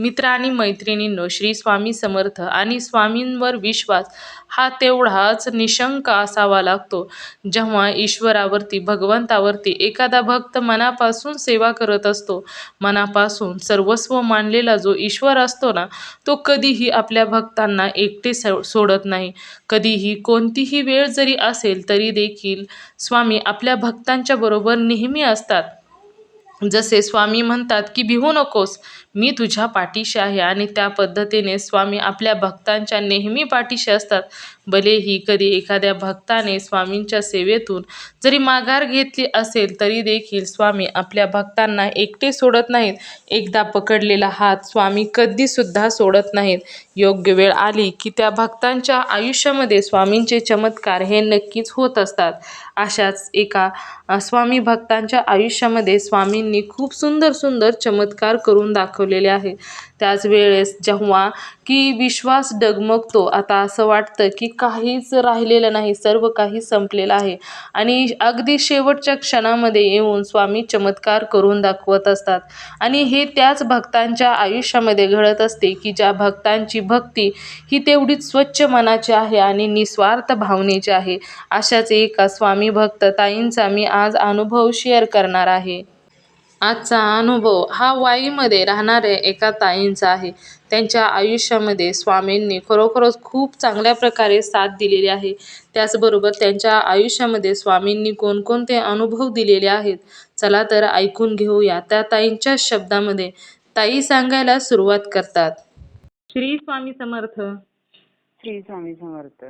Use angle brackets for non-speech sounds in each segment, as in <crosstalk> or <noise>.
मित्र आणि मैत्रिणींनो श्री स्वामी समर्थ आणि स्वामींवर विश्वास हा तेवढाच निशंक असावा लागतो. जेव्हा ईश्वरावरती भगवंतावरती एखादा भक्त मनापासून सेवा करत असतो मनापासून सर्वस्व मानलेला जो ईश्वर असतो ना तो कधीही आपल्या भक्तांना एकटे सोडत नाही. कधीही कोणतीही वेळ जरी असेल तरी देखील स्वामी आपल्या भक्तांच्या बरोबर नेहमी असतात. जसे स्वामी म्हणतात की भिवू नकोस मी तुझ्या पाठीशी आहे. आणि त्या पद्धतीने स्वामी आपल्या भक्तांच्या नेहमी पाठीशी असतात. भलेही कधी एखाद्या भक्ताने स्वामींच्या सेवेतून जरी माघार घेतली असेल तरी देखील स्वामी आपल्या भक्तांना एकटे सोडत नाहीत. एकदा पकडलेला हात स्वामी कधीसुद्धा सोडत नाहीत. योग्य वेळ आली की त्या भक्तांच्या आयुष्यामध्ये स्वामींचे चमत्कार हे नक्कीच होत असतात. अशाच एका स्वामी भक्तांच्या आयुष्यामध्ये स्वामींनी खूप सुंदर सुंदर चमत्कार करून दाखवलेले आहे त्याच वेळेस जेव्हा की विश्वास डगमगतो. आता असं वाटतं की काहीच राहिलेलं नाही सर्व काही संपलेलं आहे. आणि अगदी शेवटच्या क्षणामध्ये येऊन स्वामी चमत्कार करून दाखवत असतात. आणि हे त्याच भक्तांच्या आयुष्यामध्ये घडत असते की ज्या भक्तांची भक्ती ही तेवढीच स्वच्छ मनाची आहे आणि निस्वार्थ भावनेची आहे. अशाच एका स्वामी भक्त ताईंचा मी आज अनुभव शेअर करणार आहे. आजचा अनुभव हा वाईमध्ये राहणाऱ्या एका ताईंचा आहे. त्यांच्या आयुष्यामध्ये स्वामींनी खरोखरच खूप चांगल्या प्रकारे साथ दिलेली आहे. त्याचबरोबर त्यांच्या आयुष्यामध्ये स्वामींनी कोणकोणते अनुभव दिलेले आहेत चला तर ऐकून घेऊया. त्या ताईंच्या शब्दामध्ये ताई सांगायला सुरुवात करतात. श्री स्वामी समर्थ. श्री स्वामी समर्थ.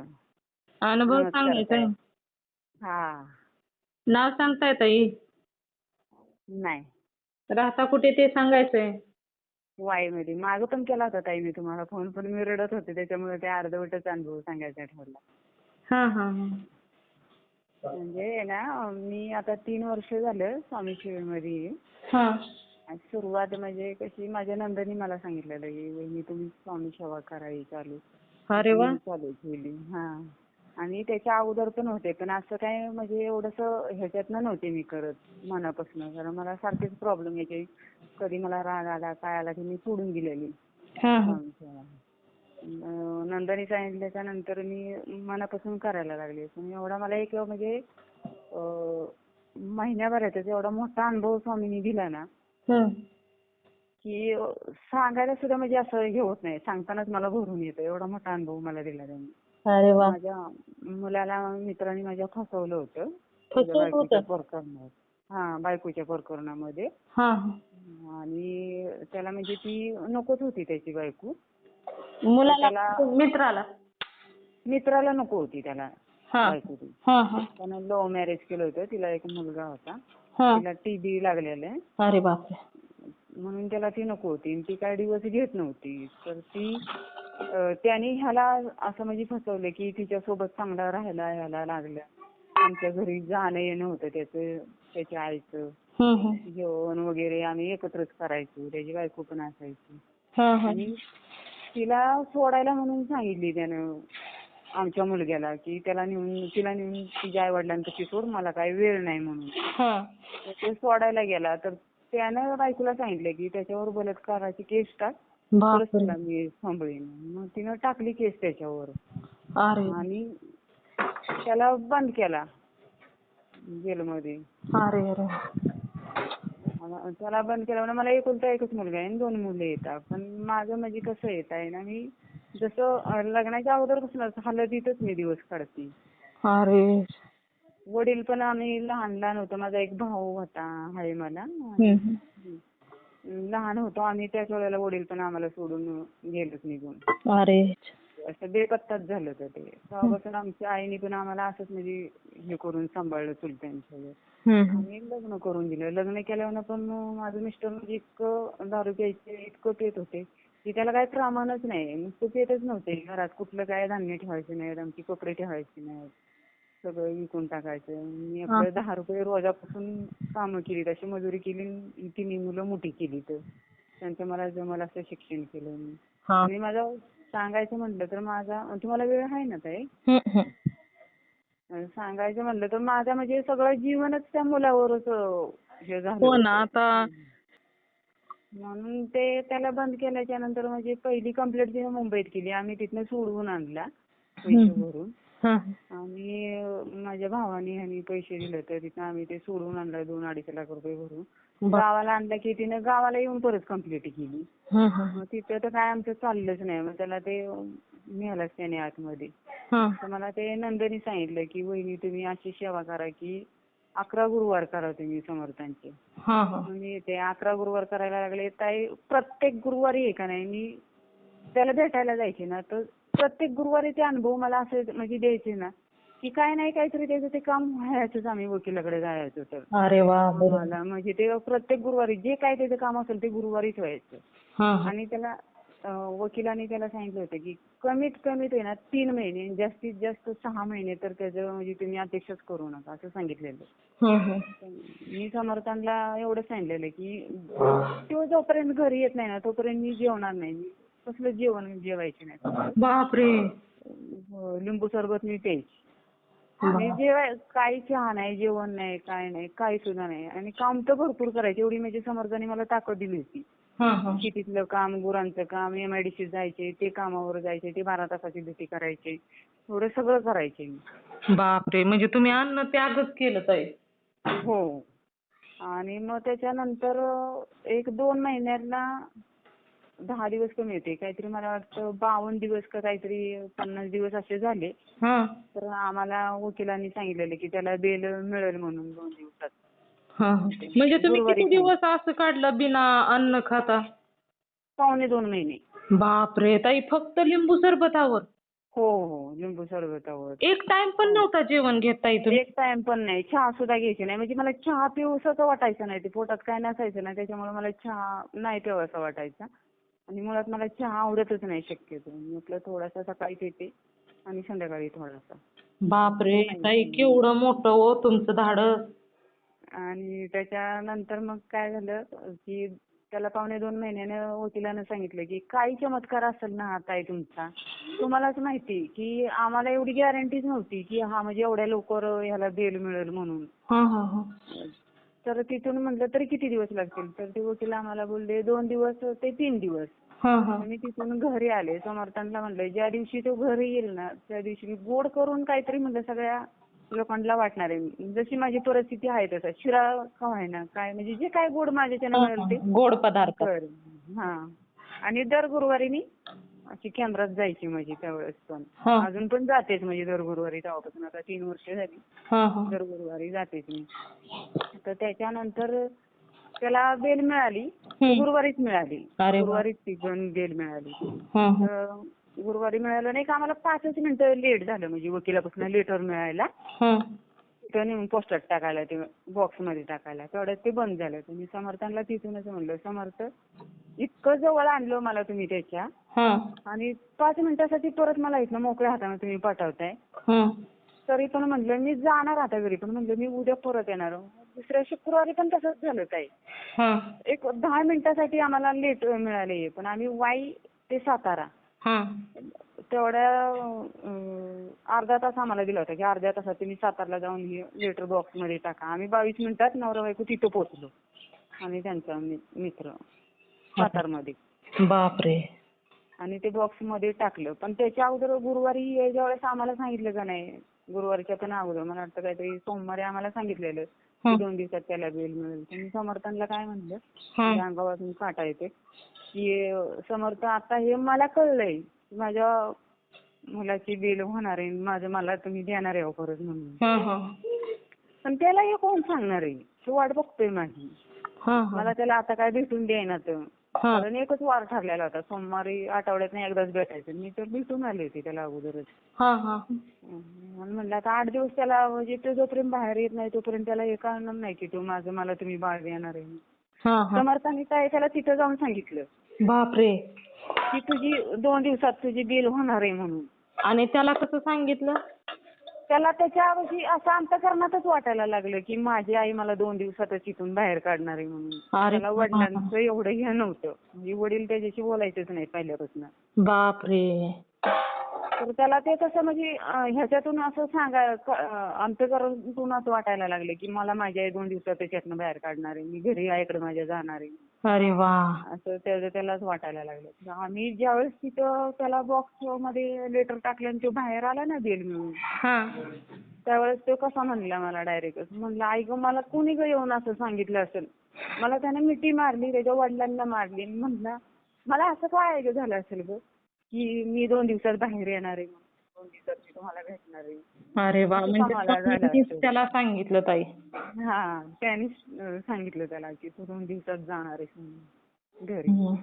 अनुभव सांगायचा आहे हा. नाव सांगताय ताई? नाही. राहता कुठे ते सांगायचंय? वाई मध्ये मागं पण केला होता ताई मी तुम्हाला फोन पण मी रडत होते त्याच्यामुळे ते अर्धवटच अनुभव सांगायचा ठरला. हां हां हां. म्हणजे ना मी आता तीन वर्ष झालं स्वामी. हां. आणि सुरुवात म्हणजे कशी माझ्या नंदनी मला सांगितलेलं की वहिनी तुम्ही स्वामी सेवा करावी चालू. अरे वा. मी चालू केली. हा. आणि त्याच्या अगोदर पण होते पण असं काय म्हणजे एवढंस ह्याच्यातनं नव्हते मी करत मनापासून. कारण मला सारखेच प्रॉब्लेम यायचे कधी मला राग आला काय आला की मी सोडून दिलेली. नंदनी सांगितल्याच्या नंतर मी मनापासून करायला लागले. पण एवढा मला एक म्हणजे महिन्याभरातच एवढा मोठा अनुभव स्वामींनी दिला ना. की सांगायला सुद्धा म्हणजे असं हे होत नाही. सांगतानाच मला भरून येतं. एवढा मोठा अनुभव मला दिला त्यांनी. माझ्या मुलाला मित्रांनी माझ्या फसवलं होतं. बायकोच्या? प्रकरणात हा बायकोच्या प्रकरणामध्ये. आणि त्याला म्हणजे ती नकोच होती त्याची बायको. मुलाला त्याला- मित्राला? मित्राला नको होती त्याला हां. बायको ती. हां हां. त्यानं लव्ह मॅरेज केलं होतं. तिला एक मुलगा होता. हां. तिला टीबी लागलेला आहे. अरे बापरे. म्हणून त्याला ती नको होती. आणि ती काय दिवस घेत नव्हती. तर ती अं, त्याने ह्याला असं म्हणजे फसवलं की तिच्यासोबत चांगला राहायला ह्याला लागलं. आमच्या घरी जाणं येणं होतं त्याचं त्याच्या आईचं. जेवण वगैरे आम्ही एकत्रच करायचो त्याची बायको पण असायची. आणि तिला सोडायला म्हणून सांगितली त्यानं आमच्या मुलग्याला की त्याला नेऊन तिला नेऊन तिच्या आई वडिलांपाशी सोड मला काही वेळ नाही म्हणून. तर ते सोडायला गेला. तर त्यानं बायकोला सांगितलं की त्याच्यावर बलात्काराची केस टाक तुला मी सांभाळीन. मग तिनं टाकली केस त्याच्यावर. आणि त्याला बंद केला. जेलमध्ये. त्याला बंद केल्यामुळे मला एकुलता एकच मुलगा आहे आणि दोन मुलं येतात. पण माझं म्हणजे कसं येत आहे ना मी जसं लग्नाच्या अगोदरपासूनच हळदीतच मी दिवस काढते. अरे. वडील पण आम्ही लहान लहान होतो. माझा एक भाऊ होता आहे मला. लहान होतो. आम्ही त्याच वेळेला वडील पण आम्हाला सोडून गेलोच निघून. अरे. असं बेपत्ताच झालं होतं ते. तेव्हापासून आमच्या आईने पण आम्हाला असंच म्हणजे हे करून सांभाळलं चुलत्यांच्या. आणि लग्न करून दिलं. लग्न केल्यावर पण माझं मिस्टर म्हणजे इतकं दारू प्यायचे इतकं पित होते की त्याला काही प्रमाणच नाही. नुसतं पितच नव्हते. घरात कुठलं काय धान्य ठेवायचे नाहीत आमची कपडे ठेवायचे नाहीत. सगळं विकून टाकायचं. मी आपलं दहा रुपये रोजापासून कामं केली तशी मजुरी केली तिन्ही मुलं मोठी केली तर त्यांचं मला जमल असं शिक्षण केलं मी. आणि माझं सांगायचं म्हटलं तर माझा तुम्हाला वेळ आहे ना ताई. आणि सांगायचं म्हणलं तर माझं म्हणजे सगळं जीवनच त्या मुलावरच हे झालं हो ना आता म्हणून ते त्याला बंद केल्याच्यानंतर म्हणजे पहिली कंप्लेंट तिने मुंबईत केली. आम्ही तिथनं सोडवून आणला पैसे भरून. आणि माझ्या भावाने ह्यांनी पैसे दिले तर तिथं आम्ही ते सोडवून आणलं दोन अडीच लाख रुपये भरून. गावाला आणलं की तिनं गावाला येऊन परत कंप्लेंट केली. मग तिथं तर काय आमचं चाललंच नाही. मग त्याला ते नेलंच त्याने आतमध्ये. तर मला ते नंदनी सांगितलं की वहिनी तुम्ही अशी सेवा करा की अकरा गुरुवार करा तुम्ही समर्थांचे. हा, हा. मी ते अकरा गुरुवार करायला लागले. ताई प्रत्येक गुरुवारी आहे का नाही? मी त्याला भेटायला जायचे ना तर प्रत्येक गुरुवारी ते अनुभव मला असे म्हणजे द्यायचे ना. की काय नाही काहीतरी त्याचं ते काम व्हायचंच आम्ही वकिलाकडे जायचो तर अरे वा बरं. मला म्हणजे ते प्रत्येक गुरुवारी जे काय त्याचं काम असेल ते गुरुवारीच व्हायचं. हा, हा. आणि त्याला अं, वकिलाने त्याला सांगितलं होतं की कमीत कमीत आहे ना तीन महिने जास्तीत जास्त सहा महिने तर त्याचं म्हणजे तुम्ही अध्यक्षच करू नका असं सांगितलेलं. हा, हा. मी समर्थांना एवढं सांगितलेलं की तो जोपर्यंत घरी येत नाही ना तोपर्यंत मी जेवणार नाही. मी कसलं जेवण जेवायचे नाही. बापरे. अं, लिंबू सरबत मी प्यायची. आणि जेवाय काही चहा नाही जेवण नाही काय नाही काही सुद्धा नाही. आणि काम तर भरपूर करायचे. एवढी म्हणजे समर्थाने मला ताकद दिली होती. हा, हा. शेतीतलं काम गुरांचं काम एमआयडीसी जायचे ते कामावर जायचे ते बारा तासाची ड्युटी करायचे. एवढं सगळं करायचे मी. बापरे. म्हणजे तुम्ही अन्न त्यागच केलं ताई. हो. आणि मग त्याच्यानंतर एक दोन महिन्याला दहा दिवस कमी होते काहीतरी मला वाटतं बावन्न दिवस का काहीतरी पन्नास दिवस असे झाले. हा. तर आम्हाला वकिलांनी सांगितलेलं की त्याला बेल मिळेल म्हणून दोन दिवसात. हा म्हणजे तुम्ही किती दिवस असं काढलं बिना अन्न खाता? पावणे दोन महिने. बापरे ताई फक्त लिंबू सरबतावर हो हो लिंबू सरबतावर एक टाइम पण नव्हता जेवण घेत ताई तुम्ही? एक टाइम पण नाही. चहा सुद्धा घ्यायची नाही. म्हणजे मला चहा पिऊसच वाटायचं नाही. ते पोटात काय नसायचं ना त्याच्यामुळे मला चहा नाही प्यावासा वाटायचा. आणि मुळात मला चहा आवडतच नाही शक्यतो. मी आपलं थोडासा सकाळी पिते आणि संध्याकाळी थोडासा. बापरे ताई केवढं मोठं हो तुमचं धाडस आणि त्याच्यानंतर मग काय झालं की त्याला पावणे दोन महिन्याने वकिलानं सांगितलं की काही चमत्कार असेल ना आता आहे तुमचा तुम्हालाच माहिती की आम्हाला एवढी गॅरंटीच नव्हती की हा म्हणजे एवढ्या लवकर ह्याला बेल मिळेल म्हणून. हा हा हा. तर तिथून म्हटलं तरी किती दिवस लागतील? तर ते वकील आम्हाला बोलले दोन दिवस ते तीन दिवस. मी तिथून घरी आले. समर्थांना म्हणलं ज्या दिवशी तो घरी येईल ना त्या दिवशी मी गोड करून काहीतरी म्हणलं सगळ्या लोकांना वाटणार आहे. जशी माझी परिस्थिती आहे तसं. शिरा का व्हायना काय? म्हणजे जे काय गोड माझ्याच्यानं मिळेल ते गोड पदार्थ. हा. आणि दर गुरुवारी मी अशी केंद्रात जायची माझी त्यावेळेस पण. हा. अजून पण जातेच म्हणजे दर गुरुवारी तेव्हापासून. आता तीन वर्ष झाली. हा हा. दर गुरुवारी जातेच मी. तर त्याच्यानंतर त्याला बेल मिळाली. हम्म. गुरुवारीच मिळाली. अरे वा. गुरुवारीच ती पण बेल मिळाली. हा हा. तर गुरुवारी मिळालं नाही का आम्हाला पाचच मिनिटं लेट झालं. म्हणजे वकिलापासून लेटर मिळायला. हा. नेऊन पोस्टात टाकायला ते बॉक्समध्ये टाकायला. तेवढ्यात ते बंद झालं तर मी समर्थांना तिथूनच म्हणलं समर्थ इतकं जवळ आणलं मला तुम्ही त्याच्या आणि पाच मिनिटासाठी परत मला इथनं मोकळ्या हाताने तुम्ही पाठवताय. तरी पण म्हणलं मी जाणार आता घरी. पण म्हणलं मी उद्या परत येणार दुसऱ्या शुक्रवारी पण तसंच झालं ताई. हा. एक दहा मिनिटासाठी आम्हाला लेट मिळाले पण आम्ही वाई ते सातारा तेवढ्या अं, अर्धा तास आम्हाला दिला होता की अर्ध्या तासात तुम्ही सातारला जाऊन हे लेटर बॉक्समध्ये टाका. आम्ही बावीस मिनिटात नवरा बायको तिथं पोहोचलो. आणि त्यांचा मित्र सातारमध्ये. बापरे. आणि ते बॉक्समध्ये टाकलं. पण त्याच्या अगोदर गुरुवारी यायच्या वेळेस आम्हाला सांगितलं का नाही गुरुवारच्या पण अगोदर मला वाटतं काहीतरी सोमवारी आम्हाला सांगितलेलं. दोन दिवसात त्याला बेल मिळेल. तर मी समर्थांना काय म्हणलं? माझ्या अंगावरून काटा येते की समर्थ आता हे मला कळलंय माझ्या मुलाची बेल होणार आहे. माझं मला तुम्ही देणार आहे परत म्हणून. हा हा पण त्याला हे कोण सांगणार आहे? तो वाट बघतोय माझी. हा हा. मला त्याला आता काय भेटून देईनात हा कारण एकच वार ठरलेला होता. सोमवारी आठवड्यात एकदाच भेटायचं. मी तर भेटून आले होते त्याला अगोदरच. म्हणून म्हणलं आता आठ दिवस त्याला म्हणजे तो जोपर्यंत बाहेर येत नाही तोपर्यंत त्याला हे कळणार नाही की तो माझं मला तुम्ही बाळ देणार आहे. समर्थाने काय त्याला तिथं जाऊन सांगितलं. बापरे. की तुझी दोन दिवसात तुझी बिल होणार आहे म्हणून. आणि त्याला कसं सांगितलं? त्याला त्याच्या म्हणजे असं अंतकरणातच वाटायला लागलं की माझी आई मला दोन दिवसातच इथून बाहेर काढणार आहे म्हणून. अरे त्याला वडिलांचं एवढं हे नव्हतं. म्हणजे वडील त्याच्याशी बोलायचेच नाही पहिल्यापासून. बापरे. तर त्याला ते कसं म्हणजे अं, ह्याच्यातून असं सांगा क- अं, अंतकरणातून असं वाटायला लागलं की मला माझी आई दोन दिवसातच यातनं बाहेर काढणार आहे. मी घरी आईकडे माझ्या जाणार आहे. अरे वा. असं त्याचं त्यालाच वाटायला लागलं. तर आम्ही ज्यावेळेस तिथं त्याला बॉक्समध्ये लेटर टाकलं आणि तो बाहेर आला ना बेल मिळून हा. त्यावेळेस तो कसा म्हणला मला डायरेक्ट म्हणला आई गं मला कोणी ग येऊन असं सांगितलं असेल? मला त्याने मिठी मारली त्याच्या वडिलांना मारली. म्हणला मला असं काय झालं असेल ग? की मी दोन दिवसात बाहेर येणार आहे म्हणून. मी तुम्हाला भेटणार आहे? अरे वा म्हणजे. त्याला सांगितलं ताई. हा त्यानेच अं, सांगितलं त्याला की तू दोन दिवसात जाणार आहेस म्हणून घरी. हम्म.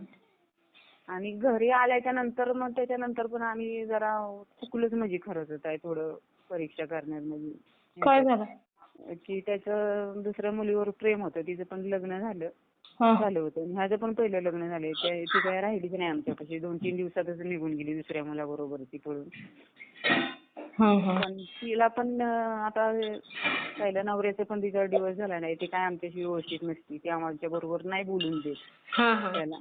आणि घरी आल्याच्यानंतर मग त्याच्यानंतर पण आम्ही जरा चुकलोच म्हणजे खरंच होत आहे थोडं परीक्षा करण्यात म्हणजे. काय झालं? की त्याचं दुसऱ्या मुलीवर प्रेम होतं तिचं पण लग्न झालं. झालं होतं. ह्याचं पण पहिलं लग्न झालंय. ते- ती काय राहिलीच नाही आमच्यापाशी दोन तीन दिवसातच निघून गेली दुसऱ्या मुलाबरोबर ती पळून पण तिला पण आता पहिल्या नवऱ्याचं पण तिचा दिवस झाला नाही. ती काय आमच्याशी व्यवस्थित नसती. ती आमच्या बरोबर नाही बोलून देत. त्याला.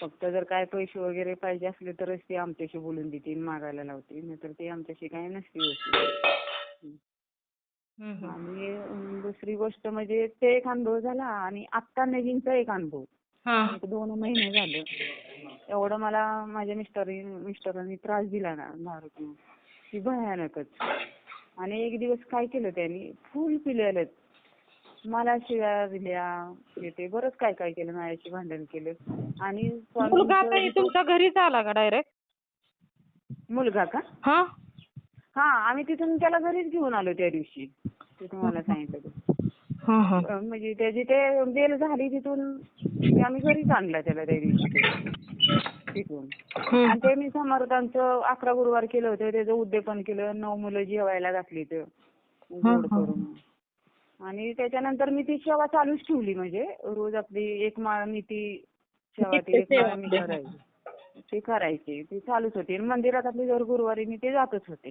फक्त जर काय पैसे वगैरे पाहिजे असले तरच ती आमच्याशी बोलून देते आणि मागायला लावते. नाहीतर ती आमच्याशी काही नसते व्यवस्थित. आणि दुसरी गोष्ट म्हणजे ते एक अनुभव झाला आणि आत्ता नवीनचा एक अनुभव. हा. एक दोन महिने झाले. एवढं मला माझ्या मिस्टरी मिस्टरांनी त्रास दिला ना दारू पिऊन की भयानकच. आणि एक दिवस काय केलं त्यांनी? फुल पिलेलं मला शिव्या दिल्या. हे ते बरंच काय काय केलं माझ्याशी भांडण केलं. आणि मुलगा तुमच्या घरीच आला का डायरेक्ट? मुलगा का? हा आम्ही तिथून त्याला घरीच घेऊन आलो त्या दिवशी. ते तुम्हाला सांगितलं ते. म्हणजे त्याची ते बेल झाली तिथून ते आम्ही घरीच आणला त्याला त्या दिवशी ते. तिथून. आणि ते मी समर्थांचं अकरा गुरुवार केलं होतं त्याचं उद्यापन केलं नऊ मुलं जेवायला घातली तर गोड. करून. आणि त्याच्यानंतर मी ती सेवा चालूच ठेवली म्हणजे रोज आपली एक माळ मी ती सेवा ती एक माळ मी <laughs> करायची. ती करायची. ती चालूच होती. आणि मंदिरात आपली दर गुरुवारी मी ते जातच होते.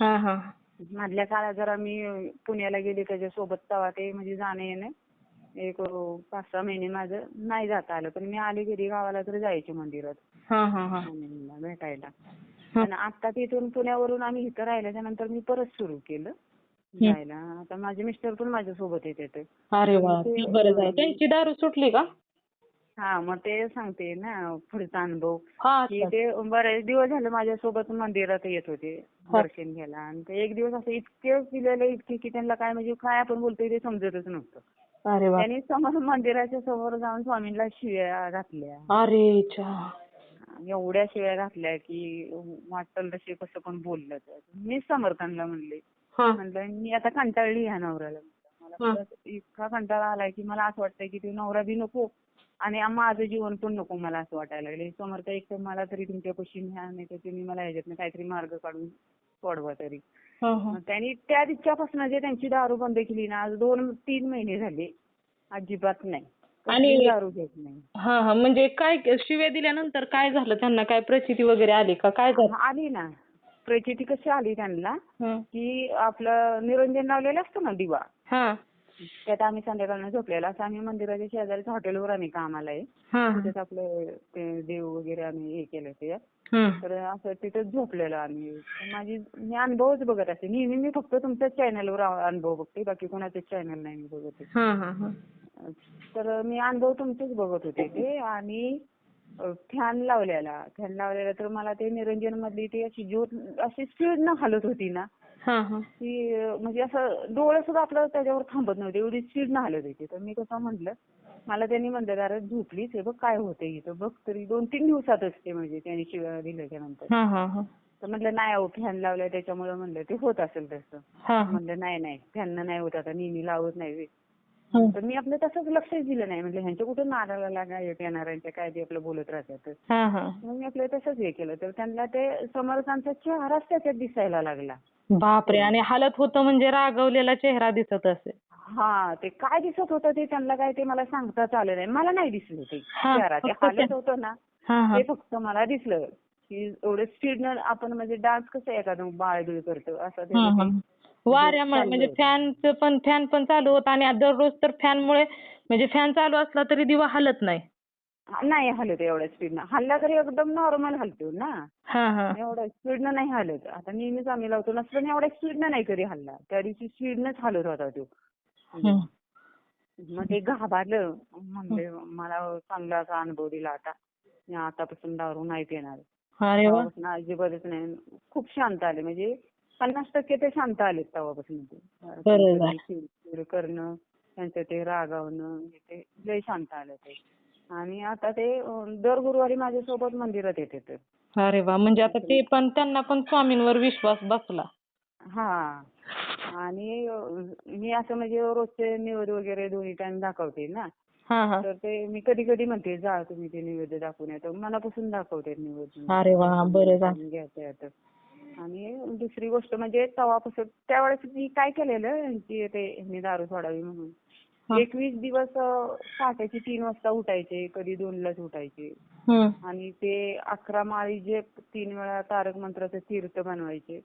मधल्या काळात जरा मी पुण्याला गेले त्याच्यासोबत तेव्हा ते म्हणजे जाणं येणं एक पाच सहा महिने माझं नाही जाता आलं. पण मी आले घरी गावाला तर जायचे मंदिरात. हा हा हा. भेटायला. पण आता तिथून पुण्यावरून आम्ही इथं राहिल्याच्या नंतर मी परत सुरू केलं. जायला. आता माझे मिस्टर पण माझ्या सोबत येतात. अरे वा ते बरं झालं. त्यांची दारू सुटली का? हा मग ते सांगते ना पुढचा अनुभव. हा की ते बरेच दिवस झाले माझ्यासोबत मंदिरात येत होते दर्शन घ्यायला. आणि ते एक दिवस असं इतके पिलेले इतके की त्यांना काय म्हणजे काय आपण बोलतोय ते समजतच नव्हतं. त्यांनी समोर मंदिराच्या समोर जाऊन स्वामींना शिव्या घातल्या. एवढ्या शिव्या घातल्या की वाटल तसे कसं पण बोललं तर. मी समर्थांना म्हणले. हा. म्हणलं मी आता कंटाळली ह्या नवऱ्याला. मला हा. इतका कंटाळा आलाय की मला असं वाटतंय की ते नवरा बी नको. आणि माझं जीवन पण नको मला असं वाटायला लागले समर्थ एक तर मला तरी तुमच्यापाशी न्या नाही तर तुम्ही मला ह्याच्यातनं काहीतरी मार्ग काढून सोडवा तरी. हा हा. मग त्यांनी त्या दिवसापासून जे त्यांची दारू बंद केली ना आज दोन तीन महिने झाले. अजिबात नाही. आणि- कसली दारू घेत नाही. हा हा म्हणजे काय शिव्या दिल्यानंतर काय झालं? त्यांना काय प्रचिती वगैरे आली का? काय झालं? आली ना. प्रचिती कशी आली त्यांना हं. की आपलं निरंजन लावलेलं असतं ना दिवा. हा. त्यात आम्ही संध्याकाळनं झोपलेला. असं आम्ही मंदिराच्या शेजारीच हॉटेलवर आम्ही कामाला आहे. तिथेच आपलं ते देव वगैरे आम्ही हे केलं ते. हं. तर असं तिथेच झोपलेलो आम्ही. माझी मी अनुभवच बघत असते. नेहमी मी फक्त तुमच्याच चॅनलवर अनुभव बघते. बाकी कोणाचेच चॅनल नाही मी बघत तर मी अनुभव तुमचेच बघत होते ते. आणि फॅन लावलेला. फॅन लावलेला तर मला ते निरंजन मधली ती अशी ज्योत अशी स्पीड न हलत होती ना. की म्हणजे असं डोळे सुद्धा आपलं त्याच्यावर थांबत नव्हते. एवढी स्पीड न हलत होती तर मी कसं म्हटलं मला त्यांनी म्हणलं अरे झोपलीच हे बघ काय होतंय इथं. बघ तरी दोन तीन दिवसातच ते म्हणजे त्यांनी शिव्या दिल्याच्या नंतर. हा हा हा. तर म्हटलं नाही अहो फॅन लावलाय त्याच्यामुळे. म्हणलं ते होत असेल तसं. हा म्हणलं नाही नाही. फॅन नाही होत आता. नेहमी लावत नाही. तर मी आपलं तसंच लक्षच दिलं नाही. म्हटलं ह्यांच्या कुठं नादाला लागा येत येणाऱ्यांच्या काय ते आपलं बोलत राहतात हा हा. मग मी आपलं तसंच हे केलं. तर त्यांना ते समर्थांचा चेहराच त्याच्यात दिसायला लागला. बापरे! आणि हालत होतं म्हणजे रागवलेला चेहरा दिसत असेल. हा ते काय दिसत होतं ते त्यांना काय ते मला सांगताच आलं नाही. मला नाही दिसलं ते हा, चेहरा. ते हालत होतं ना हा हा. ते फक्त मला दिसलं. की एवढं स्पीडनं आपण म्हणजे डान्स कसं एखादं बाळबीळ करतो असं हा, हा. वाऱ्यामुळे म्हणजे. फॅनचं पण फॅन पण चालू होता आणि दररोज तर फॅनमुळे म्हणजे फॅन चालू असला तरी दिवा हलत नाही. नाही हलत एवढ्या स्पीडनं हल्ला तरी एकदम नॉर्मल हलतो ना. एवढ्या स्पीडनं नाही हलत. आता नेहमीच आम्ही लावतो नसतं एवढ्या स्पीडनं नाही कधी हल्ला. त्या दिवशी स्पीडनंच हलत होता तो. हम्म. मग ते घाबरलं. म्हणले मला चांगला असा अनुभव दिला आता. मी आतापासून दारू नाही पिणार. तेव्हापासून अजिबातच नाही. खूप शांत आले. म्हणजे पन्नास टक्के ते शांत आले तेव्हापासून ते. करणं त्यांचं ते रागावणं हे ते लय शांत आलं ते. आणि आता ते दर गुरुवारी माझ्यासोबत मंदिरात येते ते अरे वा म्हणजे आता ते पण त्यांना पण स्वामींवर विश्वास बसला. हा. आणि मी असं म्हणजे रोजचे निवेद वगैरे दोन्ही टाइम दाखवते ना. तर ते मी कधी कधी म्हणते जा तुम्ही ते निवेद दाखवून येतो मनापासून दाखवते निवेद. अरे वा बरं घ्यायचं आणि दुसरी गोष्ट म्हणजे तेव्हापासून त्यावेळेस मी काय केलेलं ते ह्यांनी दारू सोडावी हा. म्हणून एकवीस दिवस पहाटेची तीन वाजता उठायचे कधी दोनलाच उठायचे. आणि ते अकरा माळी जे तीन वेळा तारक मंत्राचे तीर्थ बनवायचे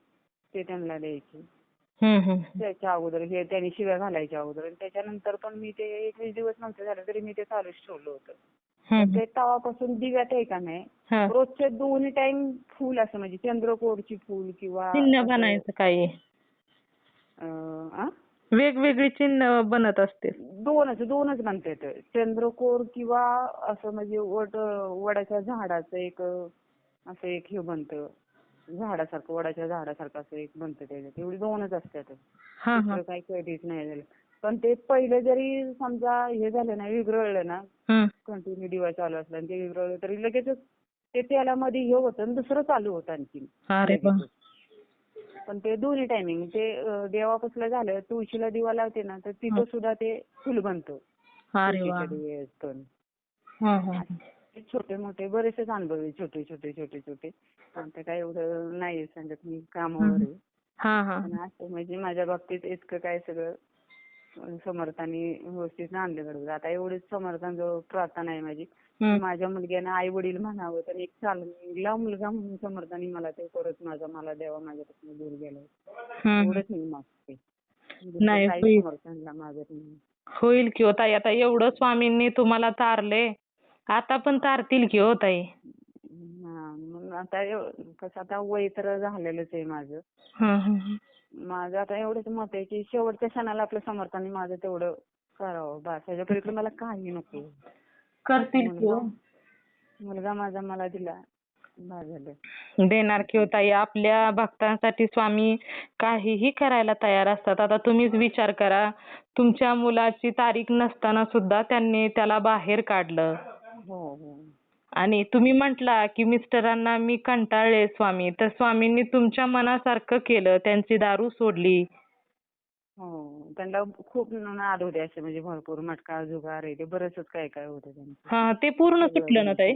ते त्यांना द्यायचे. त्याच्या अगोदर हे त्यांनी शिव्या घालायच्या अगोदर. आणि त्याच्यानंतर पण मी ते एकवीस दिवस नव्हते झाले तरी मी ते चालूच ठेवलं होतं. ते तवापासून दिव्यात आहे का नाही? हा. रोजचे दोन्ही टाइम फुल असं म्हणजे चंद्रकोरची फुल किंवा चिन्ह बनायचं काही? वेगवेगळी चिन्ह बनत असतील. दोनच दोनच बनतात चंद्रकोर किंवा असं म्हणजे वड वडाच्या झाडाचं एक असं एक हे बनतं. झाडासारखं वडाच्या झाडासारखं असं एक बनतं त्याच्यात एवढी दोनच असतात काही कधीच नाही झालं. पण ते पहिले जरी समजा हे झालं ना विघ्रळलं ना कंटिन्यू दिवा चालू असला आणि ते विघ्रळलं तरी लगेचच ते त्याला हे होतं आणि दुसरं चालू होतं आणखी. अरे पण ते दोन्ही टायमिंग ते अं, देवापासलं झालं तुळशीला दिवा लावते ना तर तिथं सुद्धा ते फुल बनतं. अरे वा. तुळशीच्या पण. हा हा ते छोटे मोठे बरेचसेच अनुभव आहे छोटे छोटे छोटे छोटे आता काय एवढं नाही सांगत मी कामावर आहे हा हा. पण असं म्हणजे माझ्या बाबतीत इतकं काय सगळं समर्थांनी व्यवस्थित आणलं घडवलं आता एवढीच समर्थांजवळ प्रार्थना आहे माझी. माझ्या मुलग्यानं आई वडील म्हणावं तर एक चांगला मुलगा म्हणून समर्थांनी मला ते परत माझा मला देवा माझ्यापासून दूर हम्म. एवढंच मी मागते. नाही, होईल. समर्थांना मागत नाही. होईल की हो ताई. आता एवढं स्वामींनी तुम्हाला तारले आता पण तारतील की हो ताई? आता कसं आता वय तर झालेलंच आहे माझं. माझं आता एवढंच मत आहे की शेवटच्या क्षणाला आपल्या समर्थांनी माझं तेवढं करावं बस. ह्याच्यापलीकडे मला काही नको. करतील की हो. मुलगा माझा मला दिला. बस झालं. देणार की हो ताई. आपल्या भक्तांसाठी स्वामी काहीही करायला तयार असतात. आता तुम्हीच विचार करा. तुमच्या मुलाची तारीख नसताना सुद्धा त्यांनी त्याला बाहेर काढलं. हो हो. आणि तुम्ही म्हटला की मिस्टरांना मी कंटाळले स्वामी. तर स्वामींनी तुमच्या मनासारखं केलं त्यांची दारू सोडली. हो त्यांना खूप नाद होते असे म्हणजे भरपूर मटका जुगार आहे ते बरंचच काय काय होतं त्यांचं. हा ते पूर्ण सुटलं ना ताई?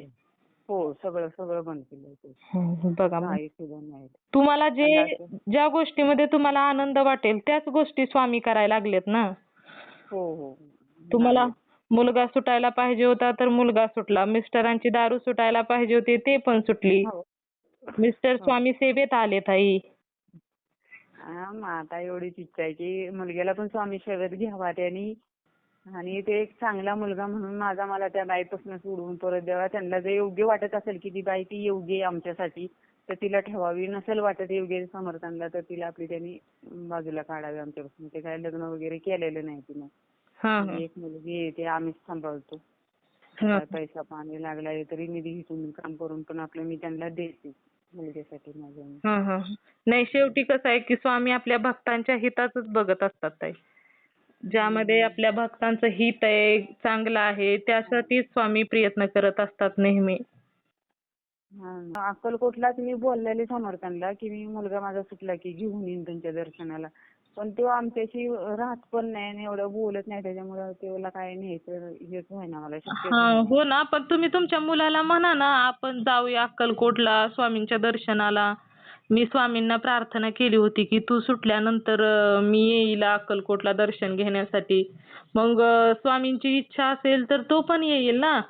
हो सगळं सगळं बंद केलं ते हं, बघा. काही सुद्धा नाही. तुम्हाला जे ज्या गोष्टीमध्ये तुम्हाला आनंद वाटेल त्याच गोष्टी स्वामी करायला लागलेत ना? हो हो. तुम्हाला मुलगा सुटायला पाहिजे होता तर मुलगा सुटला. मिस्टरांची दारू सुटायला पाहिजे होती ते पण सुटली. हो. मिस्टर स्वामी सेवेत आले ताई. हा, मग आता एवढीच इच्छा आहे की मुलग्याला पण स्वामी सेवेत घ्यावा त्यांनी. आणि ते एक चांगला मुलगा म्हणून माझा मला त्या बाईपासून सोडून परत द्यावा. त्यांना जर योग्य वाटत असेल की ती बाई ती योग्य आहे आमच्यासाठी तर तिला ठेवावी. नसेल वाटत योग्य समर्थांना तर तिला आपली त्यांनी बाजूला काढावी आमच्यापासून. ते काय लग्न वगैरे केलेलं नाही तिनं. हा हा एक मुलगी आहे ते आम्हीच सांभाळतो. काय पैसा पाणी लागला तरी निधी घेऊन काम करून पण आपलं मी त्यांना देते मुलग्यासाठी माझ्या हा हा. नाही शेवटी कसं आहे की स्वामी आपल्या भक्तांच्या हिताचंच बघत असतात ताई. ज्यामध्ये आपल्या भक्तांचं हित आहे चांगलं आहे त्यासाठीच स्वामी प्रयत्न करत असतात नेहमी. हा. अक्कलकोटलाच मी बोललेले समर्थांना की मी मुलगा माझा सुटला की घेऊन येईन त्यांच्या दर्शनाला. पण तो आमच्याशी राहत पण नाही आणि एवढं बोलत नाही त्याच्यामुळं त्याला काय न्यायचं हेच व्हायना मला. शक्यच हा. हो ना पण तुम्ही तुमच्या मुलाला म्हणा ना आपण जाऊया अक्कलकोटला स्वामींच्या दर्शनाला. मी स्वामींना प्रार्थना केली होती की तू सुटल्यानंतर अं, मी येईल अक्कलकोटला दर्शन घेण्यासाठी. मग अं, स्वामींची इच्छा असेल तर तो पण येईल ना.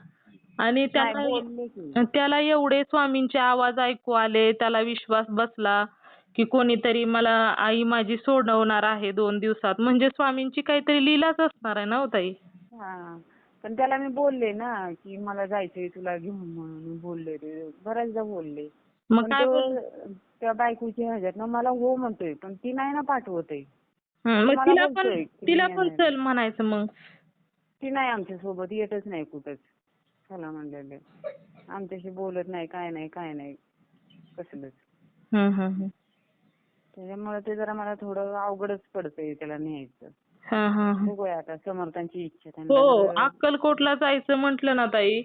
आणि त्याला बोलले की. त्याला एवढे स्वामींचे आवाज ऐकू आले त्याला विश्वास बसला. की कोणीतरी मला आई माझी सोडवणार आहे दोन दिवसात. म्हणजे स्वामींची काहीतरी लीलाच असणार आहे ना हो ताई? हा. पण त्याला मी बोलले ना की मला जायचंय तुला घेऊन म्हणून. मी बोलले ते बऱ्याचदा बोलले. मग पण काय तो त्या बायकोच्या ह्याच्यात ना मला हो म्हणतोय. पण ती नाही ना पाठवत आहे हं, मग मला तिला बोलतोय पण की तिला पण. चल म्हणायचं मग. ती नाही आमच्यासोबत येतच नाही कुठंच. चला म्हणलेले. आमच्याशी बोलत नाही काय नाही काय नाही. कसलंच. हं, हं, हं. त्याच्यामुळे ते जरा मला थोडं अवघडच पडतंय त्याला न्यायचं हं, हं, हं. बघूया आता समर्थांची इच्छा त्यांना हो अक्कलकोटला जायचं म्हटलं ना ताई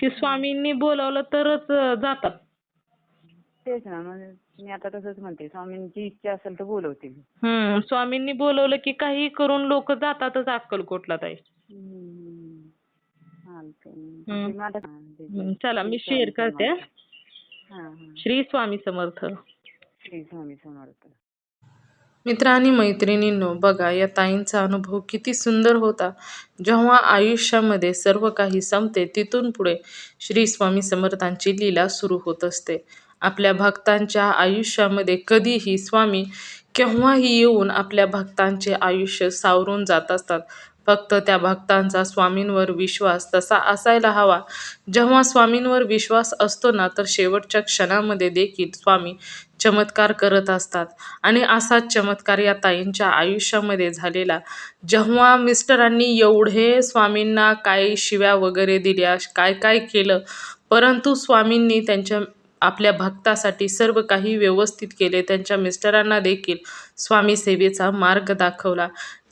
की स्वामींनी बोलावलं तरच जातात तेच ना म्हणजे मी आता तसंच म्हणते स्वामींची इच्छा असेल तर बोलवते मी. हम्म स्वामींनी बोलवलं की काही करून लोक जातातच अक्कलकोटला ताई हम्म. चालतंय. हम्म. ते मला- हा, ते- हम्म, चला मी शेअर करते हा श्री स्वामी समर्थ श्री स्वामी समर्थ मित्र आणि मैत्रिणींनो बघा या ताईंचा अनुभव किती सुंदर होता. जेव्हा आयुष्यामध्ये सर्व काही संपते तिथून पुढे श्री स्वामी समर्थांची लीला सुरू होत असते. आपल्या भक्तांच्या आयुष्यामध्ये कधीही स्वामी केव्हाही येऊन आपल्या भक्तांचे आयुष्य सावरून जात असतात. फक्त त्या भक्तांचा स्वामींवर विश्वास तसा असायला हवा. जेव्हा स्वामींवर विश्वास असतो ना तर शेवटच्या क्षणामध्ये देखील स्वामी चमत्कार करत असतात. आणि असाच चमत्कार या ताईंच्या आयुष्यामध्ये झालेला. जेव्हा मिस्टरांनी एवढे स्वामींना काय शिव्या वगैरे दिल्या काय काय केलं परंतु स्वामींनी त्यांच्या आपल्या भक्तासाठी सर्व काही व्यवस्थित केले त्यांच्या मिस्टरांना देखील स्वामी सेवेचा मार्ग दाखवला.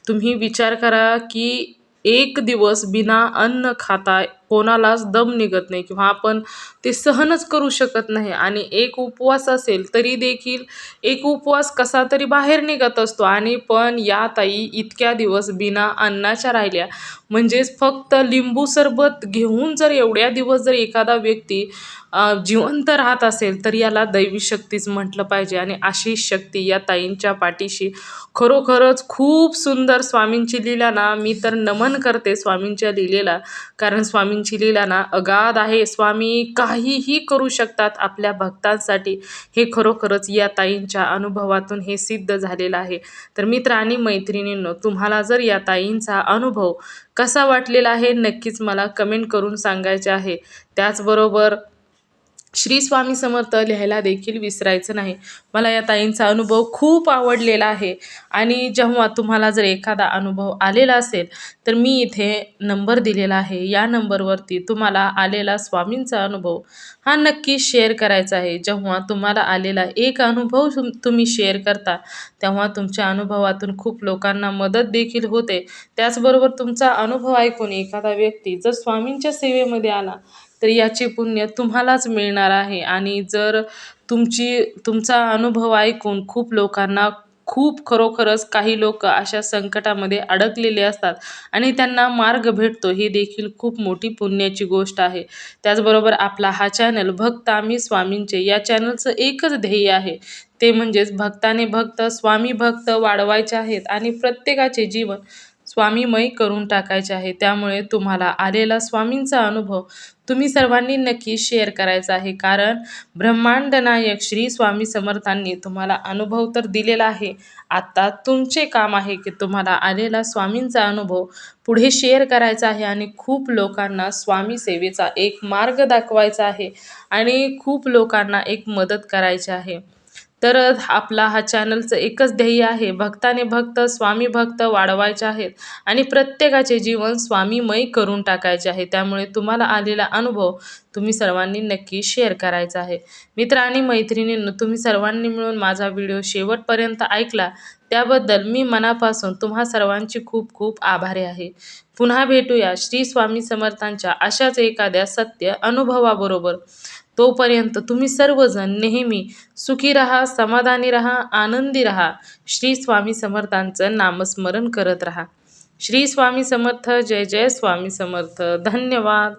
तुम्ही विचार करा की एक दिवस बिना अन्न खाता कोणालाच दम निघत नाही किंवा आपण ते सहनच करू शकत नाही. आणि एक उपवास असेल तरी देखील एक उपवास कसा तरी बाहेर निघत असतो. आणि पण या ताई इतक्या दिवस बिना अन्नाच्या राहिल्या. म्हणजेच फक्त लिंबू सरबत घेऊन जर एवढ्या दिवस जर एखादा व्यक्ती जिवंत राहत असेल तर याला दैवी शक्तीच म्हटलं पाहिजे. आणि अशी शक्ती या ताईंच्या पाठीशी खरोखरच खूप सुंदर स्वामींची लीला ना मी तर नमन करते स्वामींच्या लीलेला. कारण स्वामींची लीला ना अगाध आहे स्वामी काहीही करू शकतात आपल्या भक्तांसाठी. हे खरोखरच या ताईंच्या अनुभवातून हे सिद्ध झालेलं आहे. तर मित्र आणि मैत्रिणींनो तुम्हाला जर या ताईंचा अनुभव कसा वाटलेला आहे नक्कीच मला कमेंट करून सांगायचे आहे. त्याचबरोबर श्री स्वामी समर्थ लिहायला देखील विसरायचं नाही. मला या ताईंचा अनुभव खूप आवडलेला आहे. आणि जेव्हा तुम्हाला जर एखादा अनुभव आलेला असेल तर मी इथे नंबर दिलेला आहे. या नंबरवरती तुम्हाला आलेला स्वामींचा अनुभव हा नक्की शेअर करायचा आहे. जेव्हा तुम्हाला आलेला एक अनुभव तुम्ही शेअर करता तेव्हा तुमच्या अनुभवातून खूप लोकांना मदत देखील होते. त्याचबरोबर तुमचा अनुभव ऐकून एखादा व्यक्ती जर स्वामींच्या सेवेमध्ये आला तर याचे पुण्य तुम्हालाच मिळणार आहे. आणि जर तुमची तुमचा अनुभव ऐकून खूप लोकांना खूप खरोखरच काही लोक अशा संकटामध्ये अडकलेले असतात आणि त्यांना मार्ग भेटतो ही देखील खूप मोठी पुण्याची गोष्ट आहे. त्याचबरोबर आपला हा चॅनल भक्त आम्ही स्वामींचे या चॅनलचं एकच ध्येय आहे. ते म्हणजेच भक्ताने भक्त स्वामी भक्त वाढवायचे आहेत आणि प्रत्येकाचे जीवन स्वामीमय करून टाकायचे आहे. त्यामुळे तुम्हाला आलेला स्वामींचा अनुभव तुम्ही सर्वांनी नक्की शेअर करायचं आहे. कारण ब्रह्मांडनायक श्री स्वामी समर्थांनी तुम्हाला अनुभव तर दिलेला आहे. आता तुमचे काम आहे की तुम्हाला आलेला स्वामींचा अनुभव पुढे शेअर करायचा आहे आणि खूप लोकांना स्वामी सेवेचा एक मार्ग दाखवायचा आहे आणि खूप लोकांना एक मदत करायची आहे. तर आपला हा चॅनलचं एकच ध्येय आहे. भक्ताने भक्त स्वामी भक्त वाढवायचे आहेत आणि प्रत्येकाचे जीवन स्वामीमय करून टाकायचे आहे. त्यामुळे तुम्हाला आलेला अनुभव तुम्ही सर्वांनी नक्की शेअर करायचा आहे. मित्र आणि मैत्रिणींनो तुम्ही सर्वांनी मिळून माझा व्हिडिओ शेवटपर्यंत ऐकला. त्याबद्दल मी मनापासून तुम्हा सर्वांची खूप खूप आभारी आहे. पुन्हा भेटूया श्री स्वामी समर्थांच्या अशाच एखाद्या सत्य अनुभवाबरोबर. तोपर्यंत तुम्ही सर्वजण नेहमी सुखी रहा समाधानी रहा आनंदी रहा. श्री स्वामी समर्थांचं नामस्मरण करत रहा. श्री स्वामी समर्थ जय जय स्वामी समर्थ. धन्यवाद.